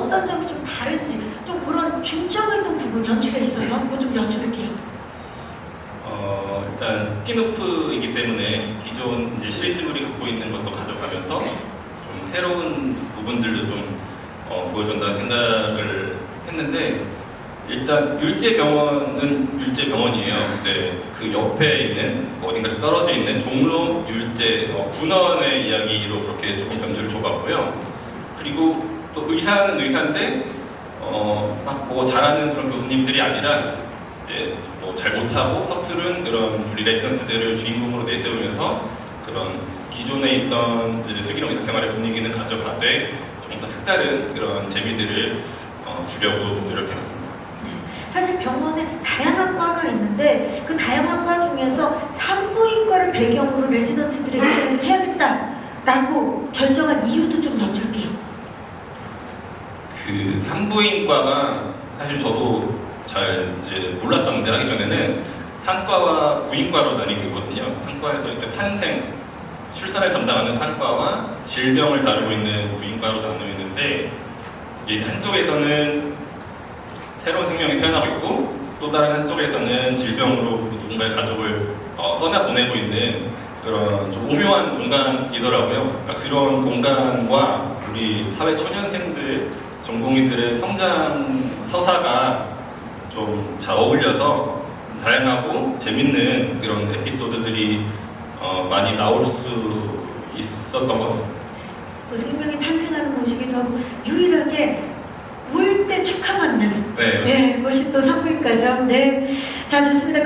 어떤 점이 좀 다른지 좀 그런 중점을 둔 부분 연출에 있어서 그거 좀 여쭐게요. 어, 일단 스킨오프이기 때문에 기존 이제 시리즈물이 갖고 있는 것도 가져가면서 좀 새로운 부분들도 좀 어, 보여준다는 생각을 했는데 일단 율제병원은 율제병원이에요. 근데 그 옆에 있는 어딘가 떨어져 있는 종로 율제 어, 군원의 이야기로 그렇게 조금 변주를 줘봤고요. 그리고 또 의사는 의사인데 어, 막뭐 잘하는 그런 교수님들이 아니라 이제 뭐잘 못하고 서투른 그런 우리 레지던트들을 주인공으로 내세우면서 그런 기존에 있던 이제 슬기로운 의사 생활의 분위기는 가져가되 좀 더 색다른 그런 재미들을 어, 주려고 노력해봤습니다. 사실 병원에 다양한 과가 있는데 그 다양한 과 중에서 산부인과를 배경으로 레지던트들의 이야기를 해야겠다라고 결정한 이유도 좀 여쭐게요. 그 산부인과가 사실 저도 잘 이제 몰랐었는데 하기 전에는 산과와 부인과로 나뉘고 있거든요. 산과에서 이렇게 탄생, 출산을 담당하는 산과와 질병을 다루고 있는 부인과로 나누어 있는데 한쪽에서는 새로운 생명이 태어나고 있고 또 다른 한쪽에서는 질병으로 누군가의 가족을 어, 떠나보내고 있는 그런 좀 오묘한 공간이더라고요. 그러니까 그런 공간과 우리 사회 초년생들 전공의들의 성장 서사가 좀 잘 어울려서 다양하고 재밌는 그런 에피소드들이 어, 많이 나올 수 있었던 것 같습니다. 또 생명이 탄생하는 모습이 더 유일하게 올 때 축하 받는 네. 네, 것이 또 산부인과죠. 네, 자 좋습니다.